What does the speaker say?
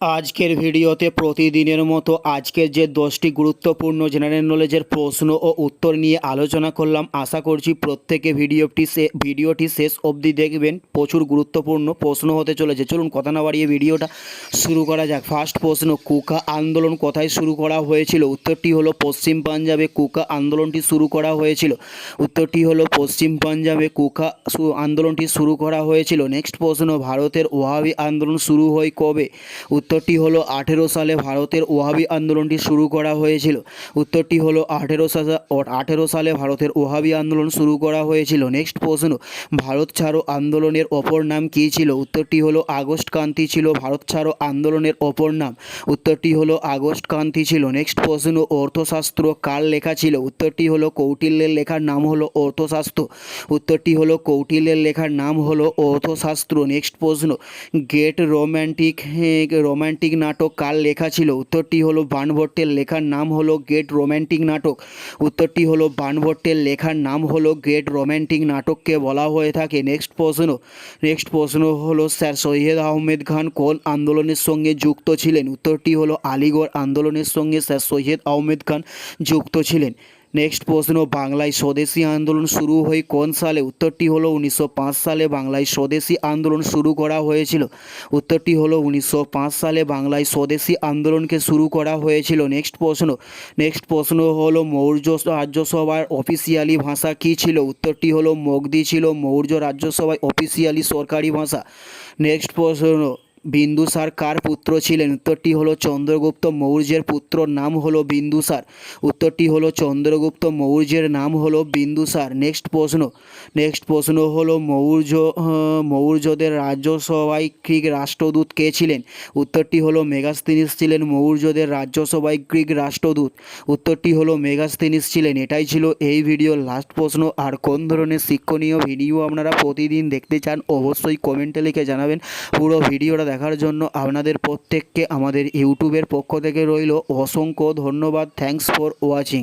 আজকের ভিডিওতে প্রতিদিনের মতো আজকের যে দশটি গুরুত্বপূর্ণ জেনারেল নলেজের প্রশ্ন ও উত্তর নিয়ে আলোচনা করলাম, আশা করছি প্রত্যেকে ভিডিওটি ভিডিওটি শেষ অবধি দেখবেন। প্রচুর গুরুত্বপূর্ণ প্রশ্ন হতে চলেছে। চলুন কথা না বাড়িয়ে ভিডিওটা শুরু করা যাক। ফার্স্ট প্রশ্ন, কুকা আন্দোলন কোথায় শুরু করা হয়েছিল? উত্তরটি হলো পশ্চিম পাঞ্জাবে কুকা আন্দোলনটি শুরু করা হয়েছিল। উত্তরটি হলো পশ্চিম পাঞ্জাবে কুকা আন্দোলনটি শুরু করা হয়েছিল। নেক্সট প্রশ্ন, ভারতের ওয়াহাবি আন্দোলন শুরু হয় কবে? উত্তরটি হলো আঠেরো সালে ভারতের ওয়াহাবি আন্দোলনটি শুরু করা হয়েছিল। উত্তরটি হলো আঠেরো সালে আঠেরো সালে ভারতের ওহাবি আন্দোলন শুরু করা হয়েছিল। নেক্সট প্রশ্ন, ভারত ছাড়ো আন্দোলনের অপর নাম কী ছিল? উত্তরটি হলো আগস্ট ক্রান্তি ছিল, ভারত ছাড়ো আন্দোলনের অপর নাম। উত্তরটি হলো আগস্ট ক্রান্তি ছিল। নেক্সট প্রশ্ন, অর্থশাস্ত্র কার লেখা ছিল? উত্তরটি হলো কৌটিল্যের লেখার নাম হলো অর্থশাস্ত্র। উত্তরটি হলো কৌটিল্যের লেখার নাম হলো অর্থশাস্ত্র। নেক্সট প্রশ্ন গেট রোম্যান্টিক রোম্যান্টিক নাটক কার লেখা ছিল? উত্তরটি হলো বানভট্টের লেখার নাম হলো গ্রেট রোম্যান্টিক নাটক। উত্তরটি হলো বানভট্টের লেখার নাম হলো গ্রেট রোম্যান্টিক নাটককে বলা হয়ে থাকে। নেক্সট প্রশ্ন। নেক্সট প্রশ্ন হলো, স্যার সৈয়দ আহমেদ খান কোন আন্দোলনের সঙ্গে যুক্ত ছিলেন? উত্তরটি হলো, আলিগড় আন্দোলনের সঙ্গে স্যার সৈয়দ আহমেদ খান যুক্ত ছিলেন। নেক্সট প্রশ্ন, বাংলায় স্বদেশী আন্দোলন শুরু হয় কোন সালে? উত্তরটি হলো উনিশশো পাঁচ সালে বাংলায় স্বদেশী আন্দোলন শুরু করা হয়েছিল। উত্তরটি হলো উনিশশো পাঁচ সালে বাংলায় স্বদেশী আন্দোলনকে শুরু করা হয়েছিল। নেক্সট প্রশ্ন নেক্সট প্রশ্ন হলো মৌর্য রাজ্যসভার অফিসিয়ালি ভাষা কী ছিল? উত্তরটি হলো মগধি ছিল মৌর্য রাজ্যসভায় অফিসিয়ালি সরকারি ভাষা। নেক্সট প্রশ্ন বিন্দুসার কার পুত্র ছিলেন? উত্তরটি হলো চন্দ্রগুপ্ত মৌর্যের পুত্র, নাম হলো বিন্দুসার। উত্তরটি হলো চন্দ্রগুপ্ত মৌর্যের নাম হলো বিন্দুসার। নেক্সট প্রশ্ন। নেক্সট প্রশ্ন হলো মৌর্য মৌর্যদের রাজ্যসভায় গ্রিক রাষ্ট্রদূত কে ছিলেন? উত্তরটি হলো মেগাস্তিনিস ছিলেন, মৌর্যদের রাজ্যসভায় গ্রিক রাষ্ট্রদূত। উত্তরটি হলো মেগাস্তিনিস ছিলেন। এটাই ছিল এই ভিডিওর লাস্ট প্রশ্ন। আর কোন ধরনের শিক্ষণীয় ভিডিও আপনারা প্রতিদিন দেখতে চান, অবশ্যই কমেন্টে লিখে জানাবেন। পুরো ভিডিওটা দেখার জন্য আপনাদের প্রত্যেককে আমাদের ইউটিউবের পক্ষ থেকে রইল অসংখ্য ধন্যবাদ। Thanks for watching